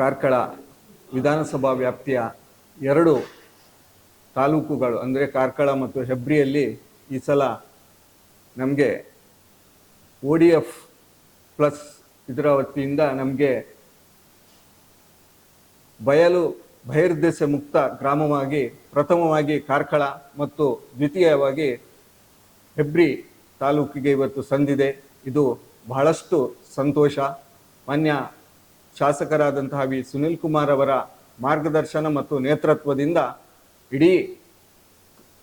ಕಾರ್ಕಳ ವಿಧಾನಸಭಾ ವ್ಯಾಪ್ತಿಯ ಎರಡು ತಾಲೂಕುಗಳು, ಅಂದರೆ ಕಾರ್ಕಳ ಮತ್ತು ಹೆಬ್ರಿಯಲ್ಲಿ ಈ ಸಲ ನಮಗೆ ಒ ಡಿ ಎಫ್ ಪ್ಲಸ್ ಇದರ ವತಿಯಿಂದ ನಮಗೆ ಬಯಲು ಬಹಿರ್ದೆಸೆ ಮುಕ್ತ ಗ್ರಾಮವಾಗಿ, ಪ್ರಥಮವಾಗಿ ಕಾರ್ಕಳ ಮತ್ತು ದ್ವಿತೀಯವಾಗಿ ಹೆಬ್ರಿ ತಾಲೂಕಿಗೆ ಇವತ್ತು ಸಂದಿದೆ. ಇದು ಬಹಳಷ್ಟು ಸಂತೋಷ. ಮಾನ್ಯ ಶಾಸಕರಾದಂತಹ ವಿ. ಸುನಿಲ್ ಕುಮಾರ್ ಅವರ ಮಾರ್ಗದರ್ಶನ ಮತ್ತು ನೇತೃತ್ವದಿಂದ ಇಡೀ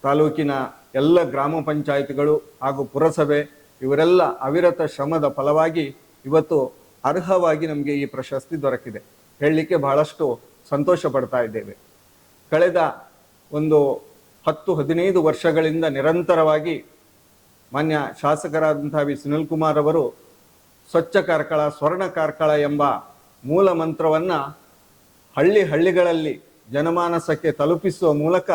ತಾಲೂಕಿನ ಎಲ್ಲ ಗ್ರಾಮ ಪಂಚಾಯಿತಿಗಳು ಹಾಗೂ ಪುರಸಭೆ ಇವರೆಲ್ಲ ಅವಿರತ ಶ್ರಮದ ಫಲವಾಗಿ ಇವತ್ತು ಅರ್ಹವಾಗಿ ನಮಗೆ ಈ ಪ್ರಶಸ್ತಿ ದೊರಕಿದೆ. ಹೇಳಲಿಕ್ಕೆ ಬಹಳಷ್ಟು ಸಂತೋಷ ಪಡ್ತಾ ಇದ್ದೇವೆ. ಕಳೆದ ಒಂದು ಹತ್ತು, ಹದಿನೈದು ವರ್ಷಗಳಿಂದ ನಿರಂತರವಾಗಿ ಮಾನ್ಯ ಶಾಸಕರಾದಂತಹ ವಿ. ಸುನಿಲ್ ಕುಮಾರ್ ಅವರು ಸ್ವಚ್ಛ ಕಾರ್ಕಳ, ಸ್ವರ್ಣ ಕಾರ್ಕಳ ಎಂಬ ಮೂಲ ಮಂತ್ರವನ್ನ ಹಳ್ಳಿ ಹಳ್ಳಿಗಳಲ್ಲಿ ಜನಮಾನಸಕ್ಕೆ ತಲುಪಿಸುವ ಮೂಲಕ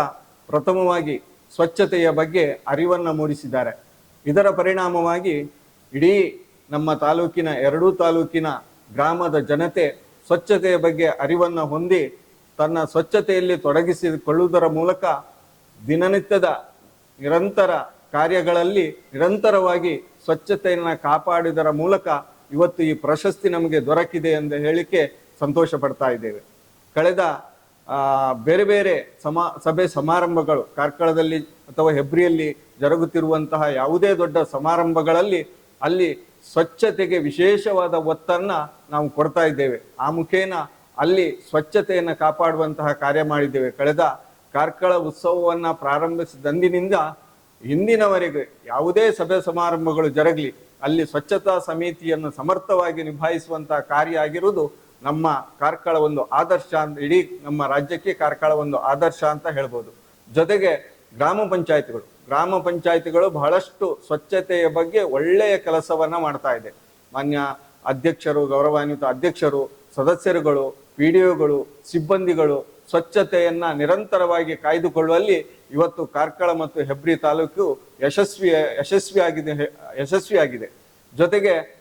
ಪ್ರಥಮವಾಗಿ ಸ್ವಚ್ಛತೆಯ ಬಗ್ಗೆ ಅರಿವನ್ನು ಮೂಡಿಸಿದ್ದಾರೆ. ಇದರ ಪರಿಣಾಮವಾಗಿ ಇಡೀ ನಮ್ಮ ತಾಲೂಕಿನ ಎರಡೂ ತಾಲೂಕಿನ ಗ್ರಾಮದ ಜನತೆ ಸ್ವಚ್ಛತೆಯ ಬಗ್ಗೆ ಅರಿವನ್ನು ಹೊಂದಿ ತನ್ನ ಸ್ವಚ್ಛತೆಯಲ್ಲಿ ತೊಡಗಿಸಿಕೊಳ್ಳುವುದರ ಮೂಲಕ ದಿನನಿತ್ಯದ ನಿರಂತರ ಕಾರ್ಯಗಳಲ್ಲಿ ನಿರಂತರವಾಗಿ ಸ್ವಚ್ಛತೆಯನ್ನು ಕಾಪಾಡಿದರ ಮೂಲಕ ಇವತ್ತು ಈ ಪ್ರಶಸ್ತಿ ನಮಗೆ ದೊರಕಿದೆ ಎಂದು ಹೇಳಿಕೆ ಸಂತೋಷ ಪಡ್ತಾ ಇದ್ದೇವೆ. ಕಳೆದ ಬೇರೆ ಬೇರೆ ಸಮ, ಸಭೆ ಸಮಾರಂಭಗಳು, ಕಾರ್ಕಳದಲ್ಲಿ ಅಥವಾ ಹೆಬ್ರಿಯಲ್ಲಿ ಜರುಗುತ್ತಿರುವಂತಹ ಯಾವುದೇ ದೊಡ್ಡ ಸಮಾರಂಭಗಳಲ್ಲಿ ಅಲ್ಲಿ ಸ್ವಚ್ಛತೆಗೆ ವಿಶೇಷವಾದ ಒತ್ತನ್ನು ನಾವು ಕೊಡ್ತಾ ಇದ್ದೇವೆ. ಆ ಮುಖೇನ ಅಲ್ಲಿ ಸ್ವಚ್ಛತೆಯನ್ನು ಕಾಪಾಡುವಂತಹ ಕಾರ್ಯ ಮಾಡಿದ್ದೇವೆ. ಕಳೆದ ಕಾರ್ಕಳ ಉತ್ಸವವನ್ನು ಪ್ರಾರಂಭಿಸಿದಂದಿನಿಂದ ಇಂದಿನವರೆಗೆ ಯಾವುದೇ ಸಭೆ ಸಮಾರಂಭಗಳು ಜರಗಲಿ. ಅಲ್ಲಿ ಸ್ವಚ್ಛತಾ ಸಮಿತಿಯನ್ನು ಸಮರ್ಥವಾಗಿ ನಿಭಾಯಿಸುವಂತಹ ಕಾರ್ಯ ಆಗಿರುವುದು ನಮ್ಮ ಕಾರ್ಕಳ ಒಂದು ಆದರ್ಶ ಅಂತ, ಇಡೀ ನಮ್ಮ ರಾಜ್ಯಕ್ಕೆ ಕಾರ್ಕಳ ಒಂದು ಆದರ್ಶ ಅಂತ ಹೇಳ್ಬೋದು. ಜೊತೆಗೆ ಗ್ರಾಮ ಪಂಚಾಯತ್ಗಳು ಗ್ರಾಮ ಪಂಚಾಯತ್ಗಳು ಬಹಳಷ್ಟು ಸ್ವಚ್ಛತೆಯ ಬಗ್ಗೆ ಒಳ್ಳೆಯ ಕೆಲಸವನ್ನ ಮಾಡ್ತಾ ಇದೆ. ಮಾನ್ಯ ಅಧ್ಯಕ್ಷರು, ಗೌರವಾನ್ವಿತ ಅಧ್ಯಕ್ಷರು, ಸದಸ್ಯರುಗಳು, ಪಿ ಸಿಬ್ಬಂದಿಗಳು ಸ್ವಚ್ಛತೆಯನ್ನ ನಿರಂತರವಾಗಿ ಕಾಯ್ದುಕೊಳ್ಳುವಲ್ಲಿ ಇವತ್ತು ಕಾರ್ಕಳ ಮತ್ತು ಹೆಬ್ರಿ ತಾಲೂಕು ಯಶಸ್ವಿ, ಯಶಸ್ವಿಯಾಗಿದೆ ಯಶಸ್ವಿಯಾಗಿದೆ. ಜೊತೆಗೆ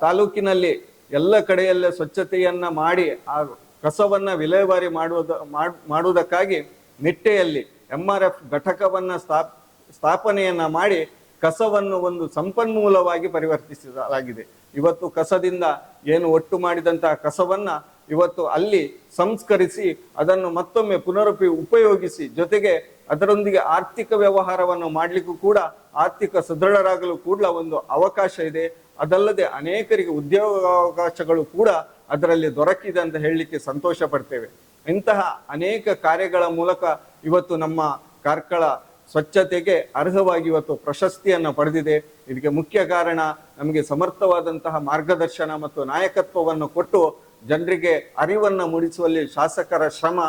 ತಾಲೂಕಿನಲ್ಲಿ ಎಲ್ಲ ಕಡೆಯಲ್ಲೇ ಸ್ವಚ್ಛತೆಯನ್ನ ಮಾಡಿ, ಆ ಕಸವನ್ನ ವಿಲೇವಾರಿ ಮಾಡುವುದ, ಮಾಡ್- ಮಾಡುವುದಕ್ಕಾಗಿ ನಿಟ್ಟೆಯಲ್ಲಿ ಎಂ ಆರ್ ಎಫ್ ಘಟಕವನ್ನ ಸ್ಥಾಪ್ ಸ್ಥಾಪನೆಯನ್ನ ಮಾಡಿ ಕಸವನ್ನು ಒಂದು ಸಂಪನ್ಮೂಲವಾಗಿ ಪರಿವರ್ತಿಸಲಾಗಿದೆ. ಇವತ್ತು ಕಸದಿಂದ ಏನು ಒಟ್ಟು ಮಾಡಿದಂತಹ ಕಸವನ್ನ ಇವತ್ತು ಅಲ್ಲಿ ಸಂಸ್ಕರಿಸಿ ಅದನ್ನು ಮತ್ತೊಮ್ಮೆ ಪುನರುಪಿ, ಉಪಯೋಗಿಸಿ ಜೊತೆಗೆ ಅದರೊಂದಿಗೆ ಆರ್ಥಿಕ ವ್ಯವಹಾರವನ್ನು ಮಾಡಲಿಕ್ಕೂ ಕೂಡ ಆರ್ಥಿಕ ಸದೃಢರಾಗಲು ಕೂಡ ಒಂದು ಅವಕಾಶ ಇದೆ. ಅದಲ್ಲದೆ ಅನೇಕರಿಗೆ ಉದ್ಯೋಗಾವಕಾಶಗಳು ಕೂಡ ಅದರಲ್ಲಿ ದೊರಕಿದೆ ಅಂತ ಹೇಳಲಿಕ್ಕೆ ಸಂತೋಷ ಪಡ್ತೇವೆ. ಇಂತಹ ಅನೇಕ ಕಾರ್ಯಗಳ ಮೂಲಕ ಇವತ್ತು ನಮ್ಮ ಕಾರ್ಕಳ ಸ್ವಚ್ಛತೆಗೆ ಅರ್ಹವಾಗಿ ಇವತ್ತು ಪ್ರಶಸ್ತಿಯನ್ನು ಪಡೆದಿದೆ. ಇದಕ್ಕೆ ಮುಖ್ಯ ಕಾರಣ ನಮಗೆ ಸಮರ್ಥವಾದಂತಹ ಮಾರ್ಗದರ್ಶನ ಮತ್ತು ನಾಯಕತ್ವವನ್ನು ಕೊಟ್ಟು ಜನರಿಗೆ ಅರಿವನ್ನು ಮೂಡಿಸುವಲ್ಲಿ ಶಾಸಕರ ಶ್ರಮ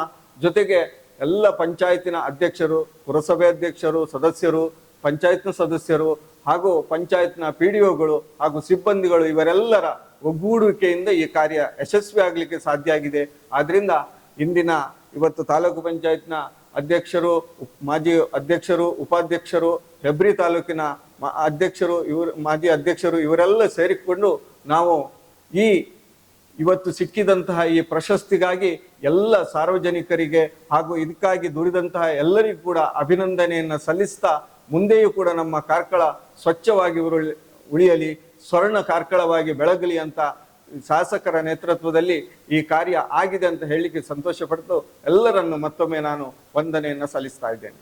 ಜೊತೆಗೆ ಎಲ್ಲ ಪಂಚಾಯತಿನ ಅಧ್ಯಕ್ಷರು, ಪುರಸಭೆ ಅಧ್ಯಕ್ಷರು, ಸದಸ್ಯರು, ಪಂಚಾಯತ್ನ ಸದಸ್ಯರು ಹಾಗೂ ಪಂಚಾಯತ್ನ ಪಿ ಡಿ ಒಗಳು ಹಾಗೂ ಸಿಬ್ಬಂದಿಗಳು ಇವರೆಲ್ಲರ ಒಗ್ಗೂಡುವಿಕೆಯಿಂದ ಈ ಕಾರ್ಯ ಯಶಸ್ವಿ ಆಗಲಿಕ್ಕೆ ಸಾಧ್ಯ ಆಗಿದೆ. ಆದ್ದರಿಂದ ಇಂದಿನ ಇವತ್ತು ತಾಲೂಕು ಪಂಚಾಯತ್ನ ಅಧ್ಯಕ್ಷರು ಮಾಜಿ ಅಧ್ಯಕ್ಷರು, ಉಪಾಧ್ಯಕ್ಷರು ಹೆಬ್ರಿ ತಾಲೂಕಿನ ಅಧ್ಯಕ್ಷರು, ಇವರು ಮಾಜಿ ಅಧ್ಯಕ್ಷರು ಇವರೆಲ್ಲ ಸೇರಿಕೊಂಡು ನಾವು ಈ ಇವತ್ತು ಸಿಕ್ಕಿದಂತಹ ಈ ಪ್ರಶಸ್ತಿಗಾಗಿ ಎಲ್ಲ ಸಾರ್ವಜನಿಕರಿಗೆ ಹಾಗೂ ಇದಕ್ಕಾಗಿ ದುಡಿದಂತಹ ಎಲ್ಲರಿಗೂ ಕೂಡ ಅಭಿನಂದನೆಯನ್ನು ಸಲ್ಲಿಸ್ತಾ ಮುಂದೆಯೂ ಕೂಡ ನಮ್ಮ ಕಾರ್ಕಳ ಸ್ವಚ್ಛವಾಗಿ ಉಳಿಯಲಿ, ಸ್ವರ್ಣ ಕಾರ್ಕಳವಾಗಿ ಬೆಳಗಲಿ ಅಂತ ಶಾಸಕರ ನೇತೃತ್ವದಲ್ಲಿ ಈ ಕಾರ್ಯ ಆಗಿದೆ ಅಂತ ಹೇಳಲಿಕ್ಕೆ ಸಂತೋಷಪಟ್ಟು ಎಲ್ಲರನ್ನು ಮತ್ತೊಮ್ಮೆ ನಾನು ವಂದನೆಯನ್ನು ಸಲ್ಲಿಸ್ತಾ ಇದ್ದೇನೆ.